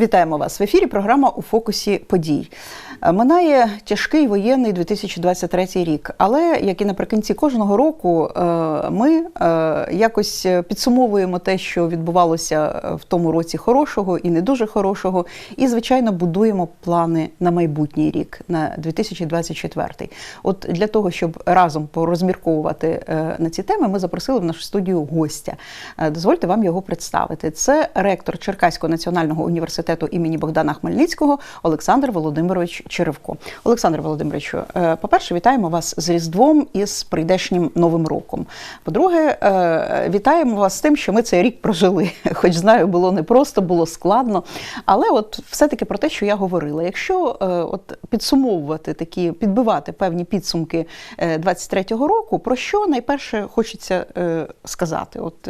Вітаємо вас в ефірі. Програма у фокусі подій. Е, Минає тяжкий воєнний 2023 рік, але як і наприкінці кожного року, е, ми е, якось підсумовуємо те, що відбувалося в тому році хорошого і не дуже хорошого, і звичайно будуємо плани на майбутній рік, на 2024. От для того, щоб разом порозмірковувати е, на ці теми, ми запросили в нашу студію гостя. Е, Дозвольте вам його представити. Це ректор Черкаського національного університету імені Богдана Хмельницького Олександр Володимирович Черевко. Олександр Володимировичу, е, по-перше, вітаємо вас з Різдвом і з прийдешнім Новим роком. По-друге, е, вітаємо вас з тим, що ми цей рік прожили. Хоч знаю, було непросто, було складно. Але от все-таки про те, що я говорила. Якщо е, от підсумовувати такі, підбивати певні підсумки е, 23-го року, про що найперше хочеться сказати? От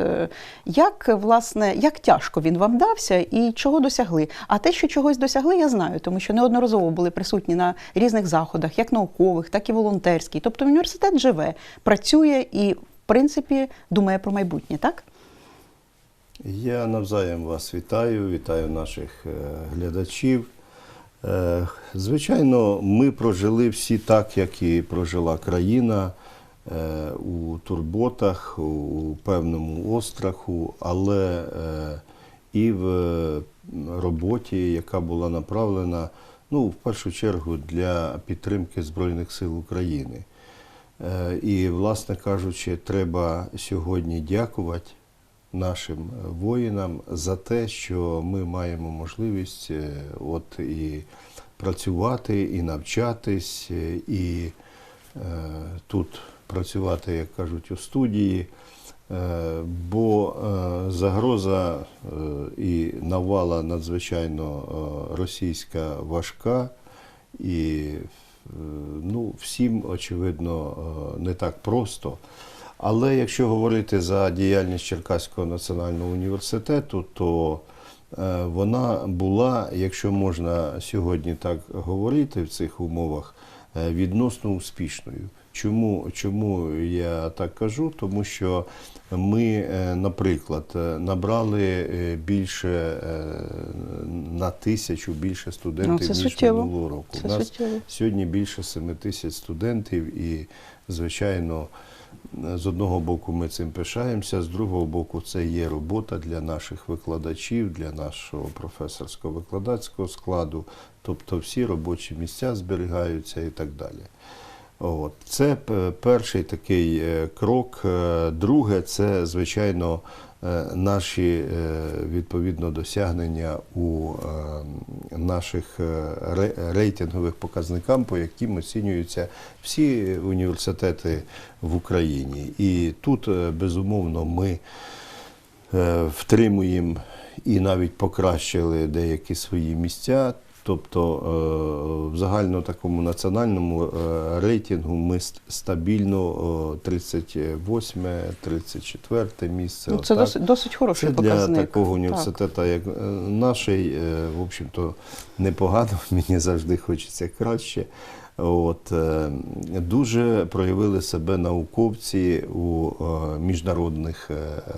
як власне, як тяжко він вам дався і чого досягли? А те, що чогось досягли, я знаю, тому що неодноразово були присутні на різних заходах, як наукових, так і волонтерських. Тобто університет живе, працює і, в принципі, думає про майбутнє, так? Я навзаєм вас вітаю, вітаю наших е, глядачів. Е, Звичайно, ми прожили всі так, як і прожила країна е, у турботах, у певному остраху, але і в роботі, яка була направлена, ну, в першу чергу, для підтримки Збройних сил України. Е, І, власне кажучи, треба сьогодні дякувати нашим воїнам за те, що ми маємо можливість е, от і працювати, і навчатись, е, і тут працювати, як кажуть, у студії. Е, Бо е, загроза е, і навала надзвичайно російська важка, і ну, всім, очевидно, не так просто. Але якщо говорити за діяльність Черкаського національного університету, то вона була, якщо можна сьогодні так говорити в цих умовах, відносно успішною. Чому, чому я так кажу? Тому що ми, е, наприклад, е, набрали е, більше на тисячу більше студентів, Ну, ніж минулого року. Це У нас суттєво. Сьогодні більше 7 тисяч студентів, і, звичайно, з одного боку ми цим пишаємося, з другого боку, це є робота для наших викладачів, для нашого професорського викладацького складу, тобто всі робочі місця зберігаються і так далі. От. Це перший такий е, крок. Е, Друге, це, звичайно, е, наші відповідно досягнення у наших ре- рейтингових показниках, по яким оцінюються всі університети в Україні. І тут, безумовно, ми втримуємо і навіть покращили деякі свої місця. Тобто е, в загально такому національному е, рейтингу ми стабільно 38-34 місце. Ну, це досить, досить хороший Це для такого такого Так. університету, як е, наш, в общем-то, непогано, мені завжди хочеться краще. От, е, дуже проявили себе науковці у е, міжнародних е,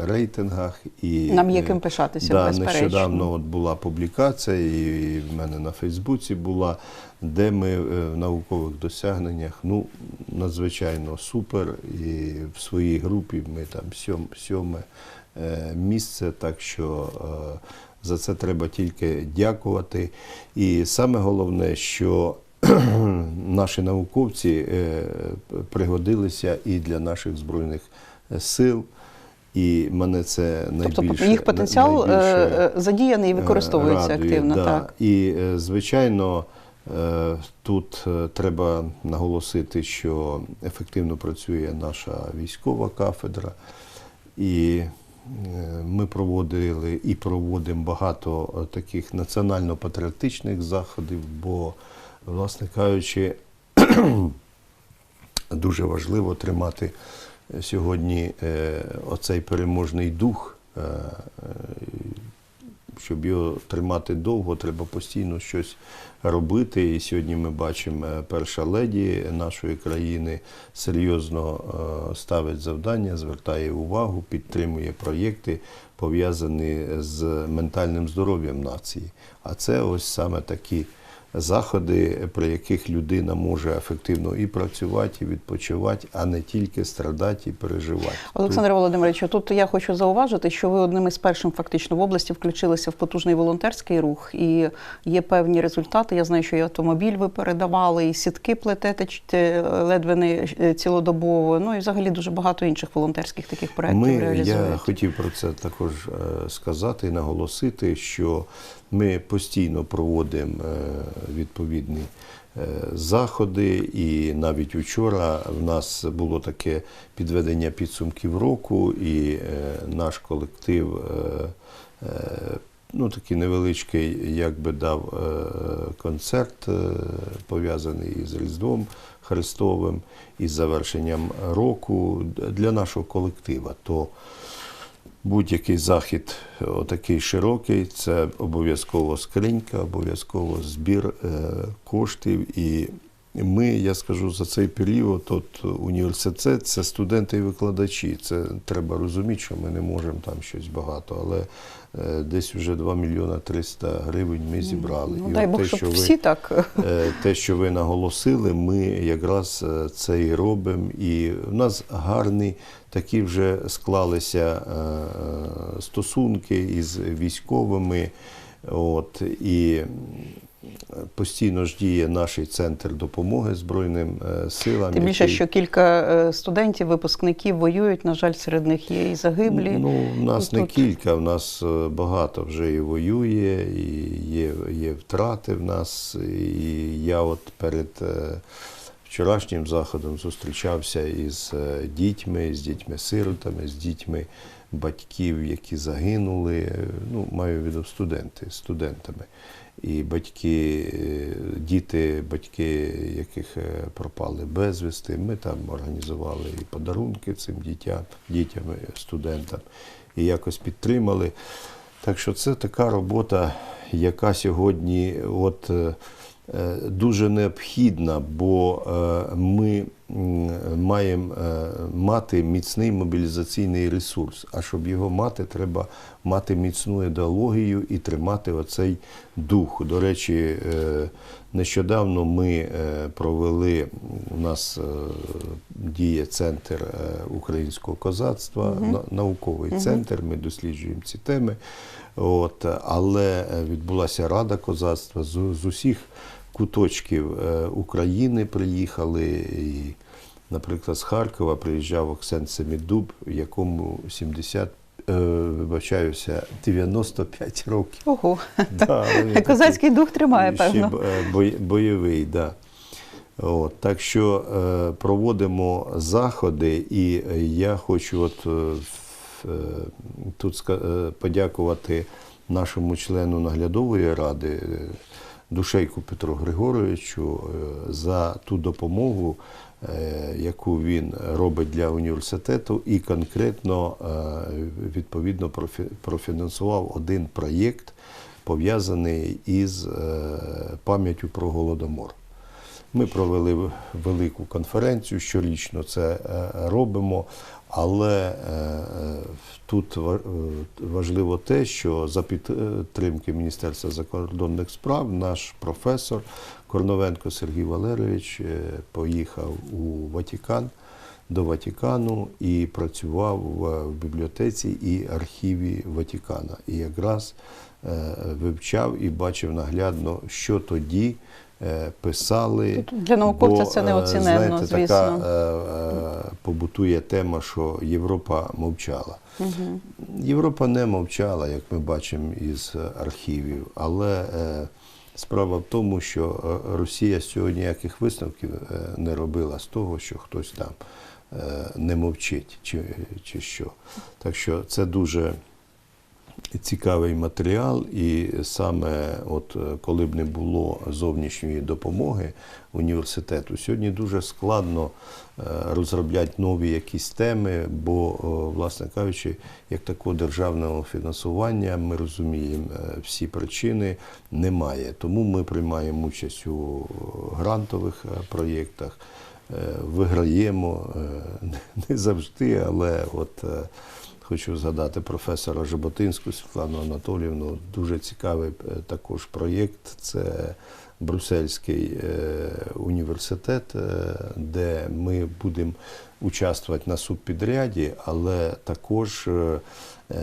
рейтингах. І, Нам є е, ким пишатися, да, безперечно. Нещодавно от була публікація, і в мене на Фейсбуці була, де ми в наукових досягненнях ну, надзвичайно супер. І в своїй групі ми там сьом, сьоме місце, так що за це треба тільки дякувати. І саме головне, що наші науковці е, пригодилися і для наших збройних сил. І мене це найбільше Тобто їх потенціал е, найбільше, е, задіяний і використовується радує, активно. да. Так. І, е, звичайно, е, тут е, треба наголосити, що ефективно працює наша військова кафедра. І е, ми проводили і проводимо багато е, таких національно-патріотичних заходів, бо, власне кажучи, дуже важливо тримати сьогодні е, оцей переможний дух, е, е, щоб його тримати довго, треба постійно щось робити. І сьогодні ми бачимо, е, перша леді нашої країни серйозно е, ставить завдання, звертає увагу, підтримує проєкти, пов'язані з ментальним здоров'ям нації. А це ось саме такі заходи, при яких людина може ефективно і працювати, і відпочивати, а не тільки страдати і переживати. Олександр Володимирович, тут я хочу зауважити, що ви одним із першим фактично в області включилися в потужний волонтерський рух, і є певні результати. Я знаю, що і автомобіль ви передавали, і сітки плетете ледве не е, цілодобово. Ну і взагалі дуже багато інших волонтерських таких проєктів Ми, реалізуєте. я хотів про це також е, сказати і наголосити, що ми постійно проводимо е, відповідні е, заходи, і навіть вчора в нас було таке підведення підсумків року, і е, наш колектив. Ну, такий невеличкий, як би дав концерт, пов'язаний із Різдвом Христовим, із завершенням року для нашого колектива. То будь-який захід отакий широкий, це обов'язково скринька, обов'язково збір е, коштів. І ми, я скажу, за цей період, от університет це студенти і викладачі. Це треба розуміти, що ми не можемо там щось багато, але е, десь вже 2 мільйона 300 гривень ми зібрали. Ну, І дай от Бог, те, щоб що ви- так. Е, те, що ви наголосили, ми якраз е, це і робимо. І в нас гарні такі вже склалися е, стосунки із військовими. От, і постійно ж діє наш центр допомоги Збройним е, силам. Тим більше, який- що кілька е, студентів, випускників воюють. На жаль, серед них є і загиблі. Ну, в нас І не тут- кілька, в нас е, багато вже і воює, і є, є втрати в нас. І я от перед е, вчорашнім заходом зустрічався із е, дітьми, з дітьми-сиротами, з дітьми батьків, які загинули. е, Ну, маю в виду студенти, студентами. І батьки, е, діти, батьки, яких пропали безвісти. Ми там організували і подарунки цим дітям, дітям, студентам, і якось підтримали. Так що це така робота, яка сьогодні от, дуже необхідна, бо е, ми маємо е, мати міцний мобілізаційний ресурс. А щоб його мати, треба мати міцну ідеологію і тримати оцей дух. До речі, е, нещодавно ми е, провели у нас е, діє центр е, українського козацтва, на- науковий центр. Ми досліджуємо ці теми. От, але е, відбулася Рада козацтва з, з усіх куточків е, України приїхали. І, наприклад, з Харкова приїжджав Оксен Семідуб, якому 70, е, вибачаюся, 95 років. Ого, Да, козацький дух тримає, ще певно. бойовий, да. От, так що проводимо заходи, і я хочу от, в- тут е, подякувати нашому члену наглядової ради е, Душейку Петру Григоровичу е, за ту допомогу, е, яку він робить для університету, і конкретно е, відповідно профінансував один проєкт, пов'язаний із е, пам'яттю про голодомор. Ми провели велику конференцію, щорічно це е, робимо, але е, е, тут е, важливо те, що за підтримки Міністерства закордонних справ наш професор Корновенко Сергій Валерійович поїхав у Ватикан до Ватикану і працював в, бібліотеці і архіві Ватикана. І якраз вивчав і бачив наглядно, що тоді писали. Тут для науковця Бо, це е, неоціненно, знаєте, звісно. Така е, е, побутує тема, що Європа мовчала. Угу. Європа не мовчала, як ми бачимо із е, архівів, але е, справа в тому, що е, Росія сьогодні ніяких висновків е, не робила з того, що хтось там е, не мовчить чи, чи що. Так що це дуже цікавий матеріал, і саме от е, коли б не було зовнішньої допомоги університету, сьогодні дуже складно е, розробляти нові якісь теми, бо, власне кажучи, як такого державного фінансування, ми розуміємо е, всі причини немає. Тому ми приймаємо участь у грантових е, проєктах. е, Виграємо е, не завжди, але от е, Хочу згадати професора Жаботинську Світлану Анатоліївну. Дуже цікавий е, також проєкт. Це Брюссельський е, університет, е, де ми будемо участвувати на субпідряді, але також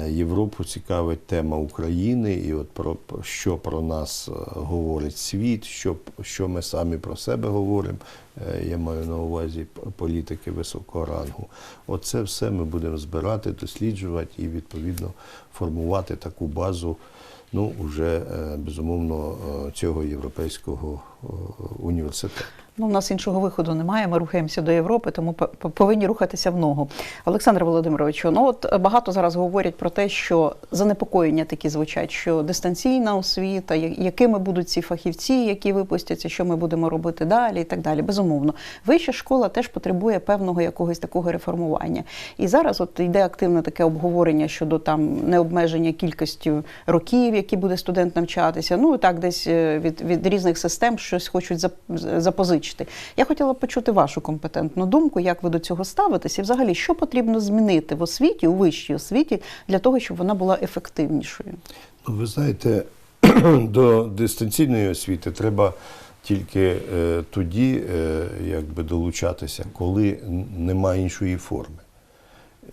Європу цікавить тема України і от про що про нас е, говорить світ, що, що ми самі про себе говоримо. Е, Я маю на увазі політики високого рангу. Оце все ми будемо збирати, досліджувати і відповідно формувати таку базу. Ну, уже е, безумовно е, цього європейського е, університету. Ну, у нас іншого виходу немає. Ми рухаємося до Європи, тому повинні рухатися в ногу. Олександр Володимировичу, ну от багато зараз говорять про те, що занепокоєння такі звучать, що дистанційна освіта, якими будуть ці фахівці, які випустяться, що ми будемо робити далі, і так далі. Безумовно, вища школа теж потребує певного якогось такого реформування. І зараз от йде активне таке обговорення щодо там необмеження кількістю років, які буде студент навчатися. Ну так, десь е, від, від різних систем щось хочуть зап- запозичити. Я хотіла почути вашу компетентну думку, як ви до цього ставитеся, і взагалі, що потрібно змінити в освіті, у вищій освіті, для того, щоб вона була ефективнішою. Ну, ви знаєте, до дистанційної освіти треба тільки е, тоді е, якби долучатися, коли н- немає іншої форми.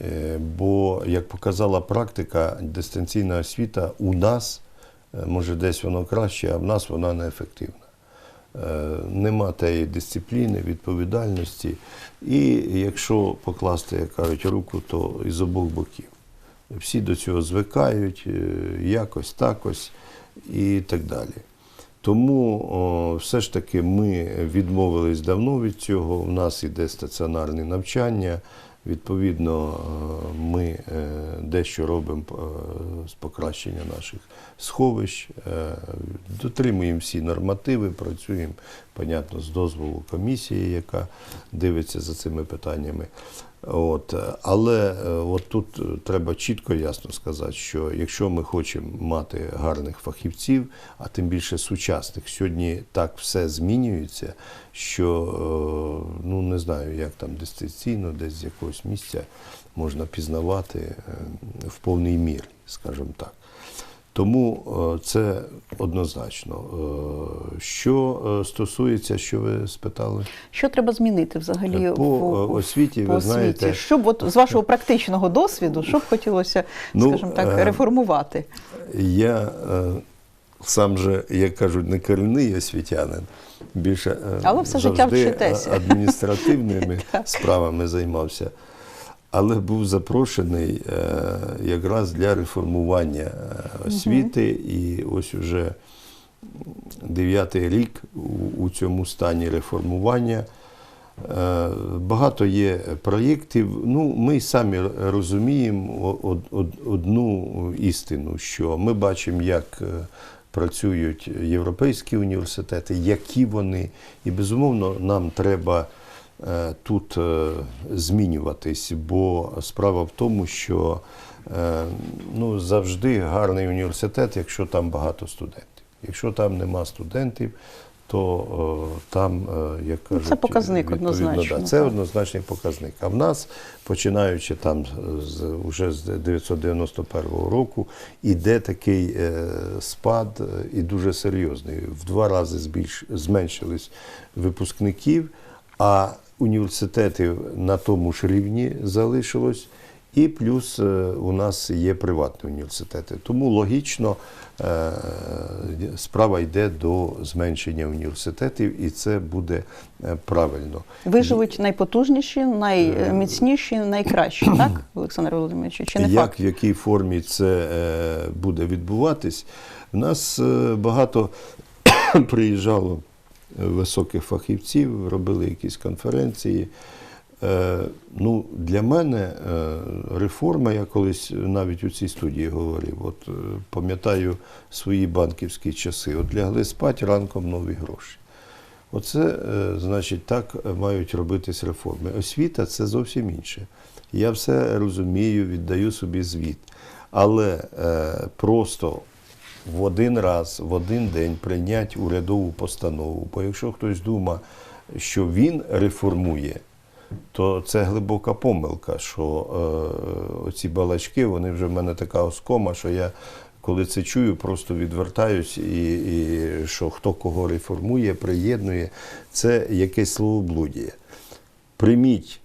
Е, бо, як показала практика, дистанційна освіта у нас, е, може десь воно краще, а в нас вона неефективна. Е, Нема тієї дисципліни, відповідальності. І якщо покласти, як кажуть, руку, то із обох боків. Всі до цього звикають, е, якось такось і так далі. Тому о, все ж таки ми відмовились давно від цього. У нас іде стаціонарне навчання. Відповідно, е, ми е, дещо робимо е, з покращення наших сховищ, дотримуємо всі нормативи, працюємо, понятно, з дозволу комісії, яка дивиться за цими питаннями. От, е, але е, от тут е, треба чітко ясно сказати, що якщо ми хочемо мати гарних фахівців, а тим більше сучасних, сьогодні так все змінюється, що ну не знаю, як там дистанційно, десь з якогось місця можна пізнавати в повній мірі, скажімо так. Тому е, це однозначно. Е, Що е, стосується, що ви спитали? Що треба змінити взагалі По, в, освіті, по ви освіті? знаєте- Щоб от з вашого практичного досвіду, що б хотілося, Ну, скажімо так, реформувати? Я сам же, як кажуть, не корінний освітянин, більше Але все життя завжди а- адміністративними справами займався. Але був запрошений е, якраз для реформування е, освіти, і ось уже дев'ятий рік у, цьому стані реформування. Е, Багато є проєктів. Ну, ми самі розуміємо од- од- одну істину, що ми бачимо, як працюють європейські університети, які вони, і безумовно нам треба тут е, змінюватись, бо справа в тому, що е, ну, завжди гарний університет, якщо там багато студентів. Якщо там нема студентів, то е, там, е, як Ну, кажуть, це показник однозначно, Да, це так. однозначний показник. А в нас, починаючи там з уже з 991 року, іде такий е, спад е, і дуже серйозний. В два рази збільш зменшились випускників, а університетів на тому ж рівні залишилось. І плюс е, у нас є приватні університети. Тому логічно е, справа йде до зменшення університетів, і це буде е, правильно. Виживуть найпотужніші, найміцніші, найкращі, так, Олександр Володимирович? Чи не Як факт? в якій формі це буде відбуватись? У нас багато приїжджало високих фахівців, робили якісь конференції. Е, ну, для мене е, реформа, я колись навіть у цій студії говорив, от е, пам'ятаю свої банківські часи. От лягли спати ранком нові гроші. Оце, значить, так мають робитись реформи. Освіта це зовсім інше. Я все розумію, віддаю собі звіт. Але просто в один раз, в один день прийняти урядову постанову. Бо якщо хтось думає, що він реформує, то це глибока помилка, що е, оці балачки, вони вже в мене така оскома, що я коли це чую, просто відвертаюсь, і, і що хто кого реформує, приєднує, це якесь словоблудіє. Прийміть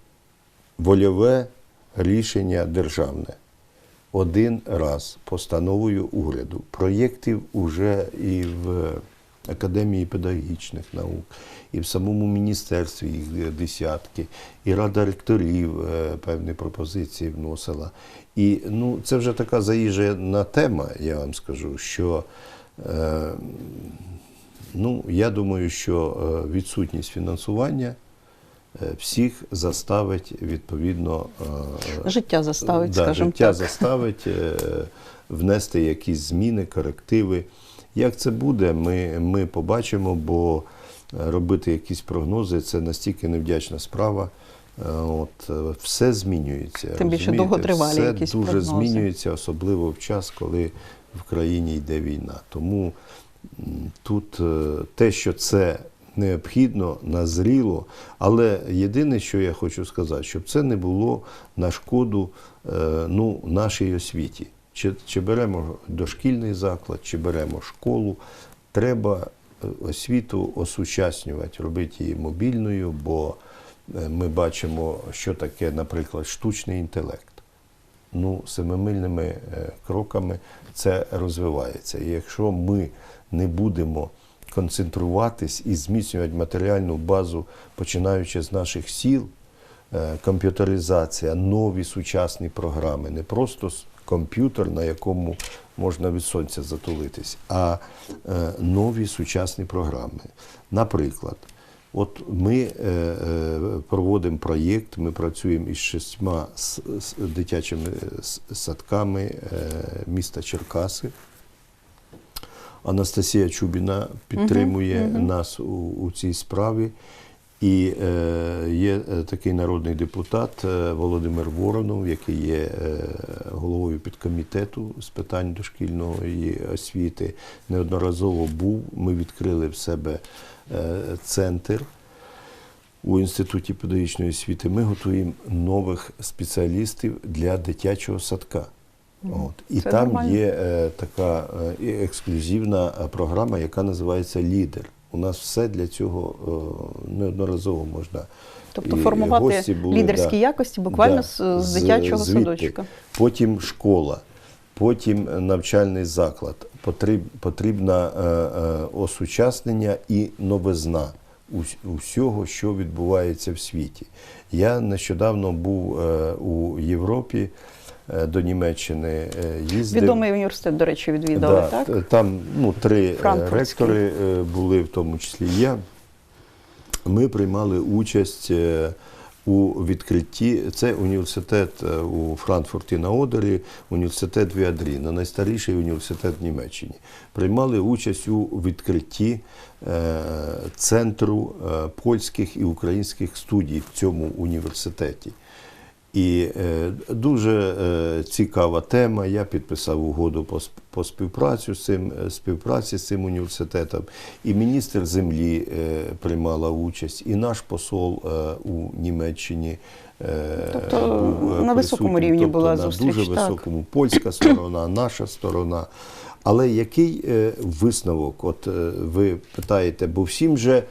вольове рішення державне один раз постановою уряду. Проєктів уже і в Академії педагогічних наук, і в самому міністерстві їх десятки, і Рада ректорів е, певні пропозиції вносила. І ну, це вже така заїжджена тема, я вам скажу, що е, ну, я думаю, що е, відсутність фінансування всіх заставить відповідно е, Життя заставить, да, скажімо життя так. заставить е, внести якісь зміни, корективи. Як це буде, ми, ми побачимо, бо е, робити якісь прогнози це настільки невдячна справа. Е, От, е, все змінюється. Тим більше розумієте? довготривалі все якісь дуже прогнози. змінюється, особливо в час, коли в країні йде війна. Тому тут е, те, що це необхідно, назріло, але єдине, що я хочу сказати, щоб це не було на шкоду е, ну, нашій освіті. Чи, чи беремо дошкільний заклад, чи беремо школу, треба е, освіту осучаснювати, робити її мобільною, бо е, ми бачимо, що таке, наприклад, штучний інтелект ну, семимильними кроками це розвивається. І якщо ми не будемо концентруватись і зміцнювати матеріальну базу, починаючи з наших сіл, е, комп'ютеризація, нові сучасні програми, не просто комп'ютер, на якому можна від сонця затулитись, а е, нові сучасні програми. Наприклад, От ми е, проводимо проєкт, ми працюємо із шістьма дитячими садками міста Черкаси. Анастасія Чубіна підтримує нас у, у цій справі. І е, є е, такий народний депутат е, Володимир Воронов, який є е, головою підкомітету з питань дошкільної освіти. Неодноразово був. Ми відкрили в себе е, центр у Інституті педагогічної освіти. Ми готуємо нових спеціалістів для дитячого садка. От. І Це там нормально. є е, така е, ексклюзивна е, програма, яка називається Лідер. У нас все для цього е, неодноразово можна. Тобто і формувати були, лідерські да. якості буквально Да, з, з дитячого звідти. садочка. Потім школа, потім навчальний заклад. Потріб, потрібна е, е, осучаснення і новизна усього, що відбувається в світі. Я нещодавно був е, у Європі до Німеччини е, їздив. Відомий університет, до речі, відвідали, Да, так? Там ну, три е, ректори е, були, в тому числі я. Ми приймали участь е, у відкритті. Це університет е, у Франкфурті на Одері, університет Віадріна, найстаріший університет в Німеччині. Приймали участь у відкритті е, центру е, польських і українських студій в цьому університеті. І е, дуже е, цікава тема. Я підписав угоду по, по співпрацю з цим е, співпраці з цим університетом. І міністр землі е, приймала участь, і наш посол е, у Німеччині. е, Тобто був, е, на високому рівні Тобто була на зустріч, дуже так. високому польська сторона, наша сторона. Але який е, висновок? От е, ви питаєте, бо всім же.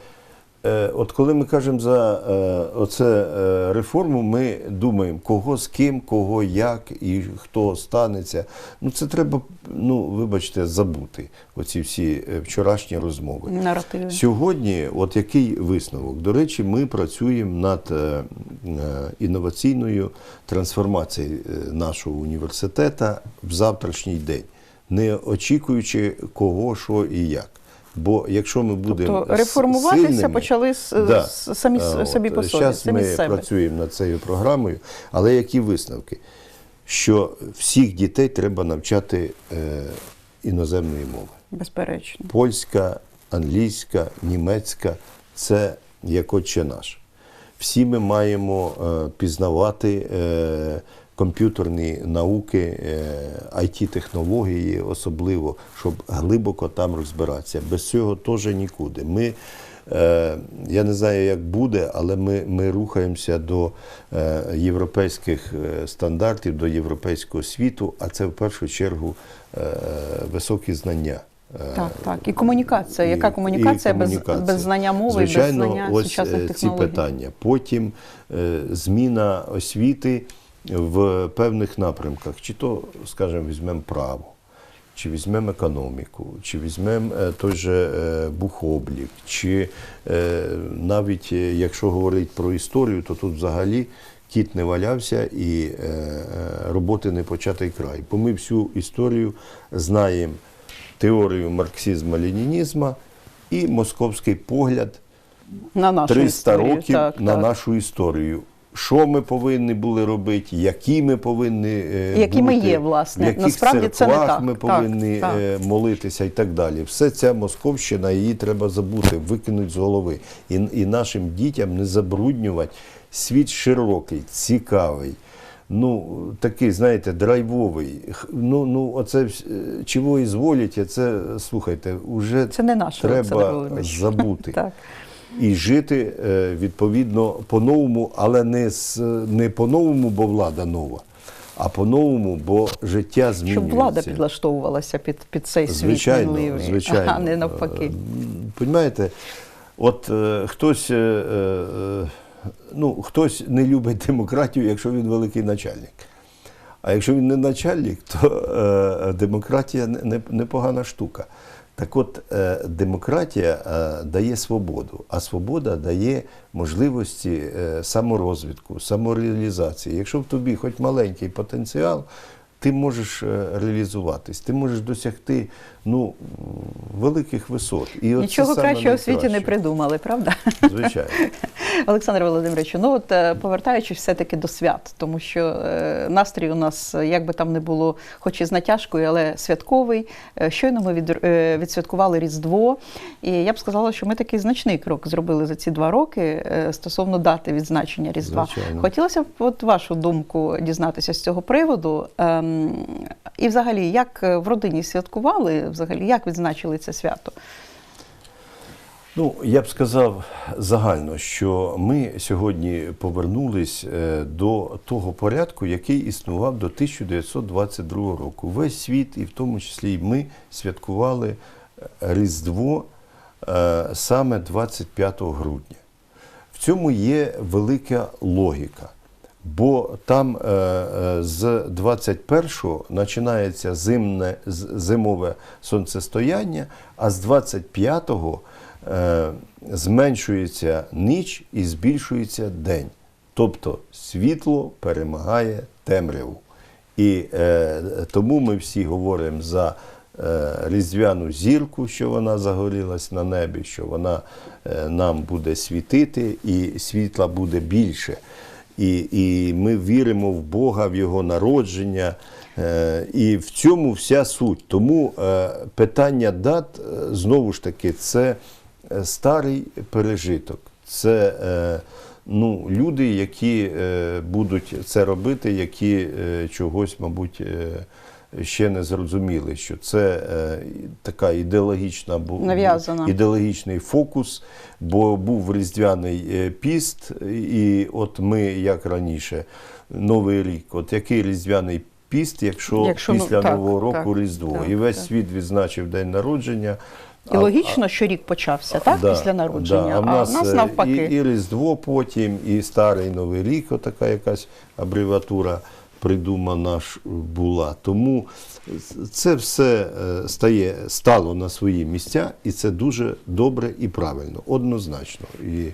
Е, От коли ми кажемо за е, оце е, реформу, ми думаємо, кого з ким, кого як і хто станеться. Ну це треба, ну вибачте, забути оці всі вчорашні розмови. Наративи. Сьогодні, от який висновок? До речі, ми працюємо над інноваційною трансформацією нашого університету в завтрашній день, не очікуючи кого, що і як. Бо якщо ми будемо Тобто реформуватися сильними, почали з- з- самі собі по собі, Зараз ми себе. працюємо над цією програмою, але які висновки? Що всіх дітей треба навчати е, іноземної мови. Безперечно. Польська, англійська, німецька це як отче наш. Всі ми маємо е, пізнавати е, комп'ютерні науки, е, IT-технології, особливо, щоб глибоко там розбиратися. Без цього теж нікуди. Ми, е, я не знаю, як буде, але ми, ми рухаємося до е, європейських стандартів, до європейського світу, а це в першу чергу високі знання. Так, так. І комунікація. і- Яка комунікація, і без, комунікація. без знання мови, Звичайно, без знання ось сучасних технологій? ці питання. Потім зміна освіти в певних напрямках, чи то, скажімо, візьмемо право, чи візьмемо економіку, чи візьмемо е, той же е, бухоблік, чи е, навіть якщо говорити про історію, то тут взагалі кіт не валявся і роботи не початий край. Бо ми всю історію знаємо теорію марксизму-ленінізму і московський погляд На нашу 300 історію. років так, на так. нашу історію. Що ми повинні були робити, які ми повинні е, Які ми є, власне. в яких Насправді це не так. ми повинні так. е, молитися і так далі. Все ця московщина, її треба забути, викинути з голови. І, і нашим дітям не забруднювати світ широкий, цікавий. Ну, такий, знаєте, драйвовий. Ну, ну оце е, чого і зволіте, це слухайте, уже Це не наше, треба Володимирович. забути Так. І жити е, відповідно по-новому, але не, з, не по-новому, бо влада нова, а по-новому, бо життя змінюється. Щоб влада підлаштовувалася під, під цей світ Звичайно, минулий, звичайно. а не навпаки. Е, Понімаєте, от е, хтось, е, ну, хтось не любить демократію, якщо він великий начальник. А якщо він не начальник, то е, демократія не- не- непогана штука. Так от, е, демократія е, дає свободу, а свобода дає можливості е, саморозвитку, самореалізації. Якщо в тобі хоч маленький потенціал, ти можеш е, реалізуватись, ти можеш досягти ну, великих висот. І Нічого кращого у світі не придумали, правда? Звичайно. Олександр Володимирович, ну от е, повертаючись все-таки до свят, тому що е, настрій у нас, як би там не було, хоч і з натяжкою, але святковий. Щойно ми від, відсвяткували Різдво, і я б сказала, що ми такий значний крок зробили за ці два роки стосовно дати відзначення Різдва. Звичайно. Хотілося б от вашу думку дізнатися з цього приводу. І взагалі, як е, в родині святкували, взагалі, як відзначили це свято? Ну, я б сказав загально, що ми сьогодні повернулись е, до того порядку, який існував до 1922 року. Весь світ, і в тому числі і ми, святкували е, Різдво саме 25 грудня. В цьому є велика логіка. Бо там е, е, з 21-го починається зимне, зимове сонцестояння, а з 25-го е, зменшується ніч і збільшується день. Тобто світло перемагає темряву. І е, тому ми всі говоримо за е, різдвяну зірку, що вона загорілась на небі, що вона е, нам буде світити, і світла буде більше. І, і ми віримо в Бога, в Його народження. Е, і в цьому вся суть. Тому е, питання дат, е, знову ж таки, це старий пережиток. Це ну, люди, які будуть це робити, які чогось, мабуть, ще не зрозуміли, що це е, така ідеологічна ідеологічний фокус, бо був різдвяний е, піст, і от ми, як раніше, Новий рік, от який різдвяний піст, якщо, Якщо, ну, після так, Нового року так, Різдво. так, і весь так. світ відзначив день народження. І А- логічно, що рік почався, так? Да, після народження. да. А в нас, нас е, навпаки. І, і Різдво потім, і Старий Новий рік, отака якась абревіатура придумана ж була. Тому це все е, стає, стало на свої місця, і це дуже добре і правильно, однозначно. І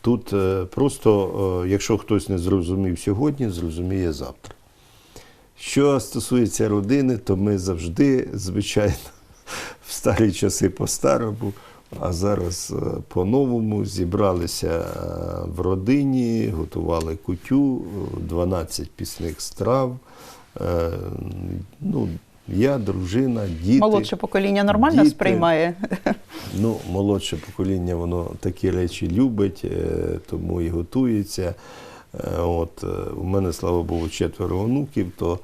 тут е, просто, е, якщо хтось не зрозумів сьогодні, зрозуміє завтра. Що стосується родини, то ми завжди, звичайно, в старі часи по-старому, а зараз е, по-новому зібралися е, в родині, готували кутю, е, 12 пісних страв. Е, Ну, я, дружина, діти. Молодше покоління нормально Діти. сприймає. Ну, молодше покоління, воно такі речі любить, е, тому і готується. Е, От, е, у мене, слава Богу, четверо онуків, то е,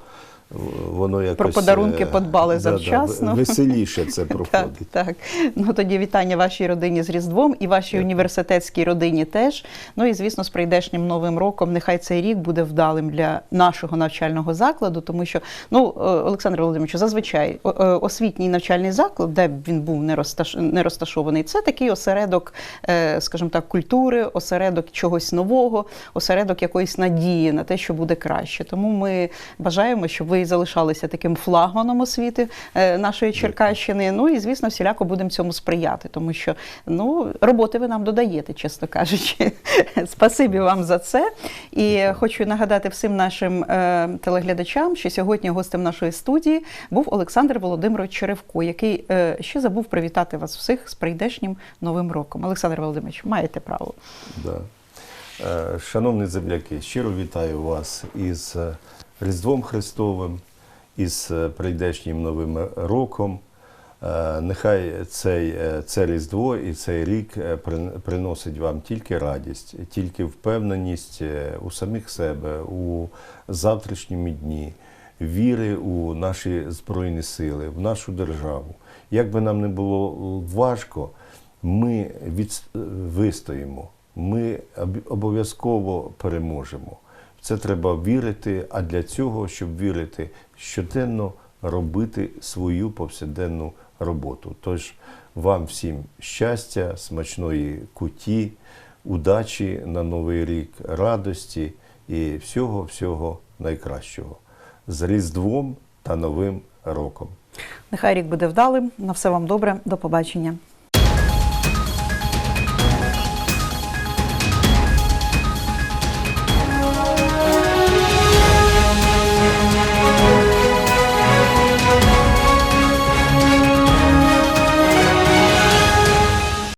воно якось... Про подарунки е, подбали да-да, завчасно. Веселіше це проходить. так. Ну тоді вітання вашій родині з Різдвом і вашій Дякую. університетській родині теж. Ну і звісно, з прийдешнім новим роком. Нехай цей рік буде вдалим для нашого навчального закладу, тому що ну е, Олександр Володимирович, зазвичай е, освітній навчальний заклад, де б він був не розташ- розташований, це такий осередок, скажімо так, культури, осередок чогось нового, осередок якоїсь надії на те, що буде краще. Тому ми бажаємо, щоб ви залишалися таким флагманом освіти е, нашої Черкащини. Ну і звісно, всіляко будемо цьому сприяти, тому що ну роботи ви нам додаєте, чесно кажучи. Спасибі вам за це. І хочу нагадати всім нашим е, телеглядачам, що сьогодні гостем нашої студії був Олександр Володимирович Черевко, який е, ще забув привітати вас всіх з прийдешнім новим роком. Олександр Володимирович, маєте право. Да. Шановні земляки, щиро вітаю вас із Різдвом Христовим, із е, прийдешнім Новим роком. Е, Нехай цей, е, це Різдво і цей рік прин- приносить вам тільки радість, тільки впевненість у самих себе, у завтрашньому дні, віри у наші Збройні Сили, в нашу державу. Як би нам не було важко, ми від... вистоїмо, ми обов'язково переможемо. Це треба вірити, а для цього, щоб вірити, щоденно робити свою повсякденну роботу. Тож вам всім щастя, смачної куті, удачі на новий рік, радості і всього-всього найкращого. З Різдвом та Новим роком. Нехай рік буде вдалим. На все вам добре. До побачення.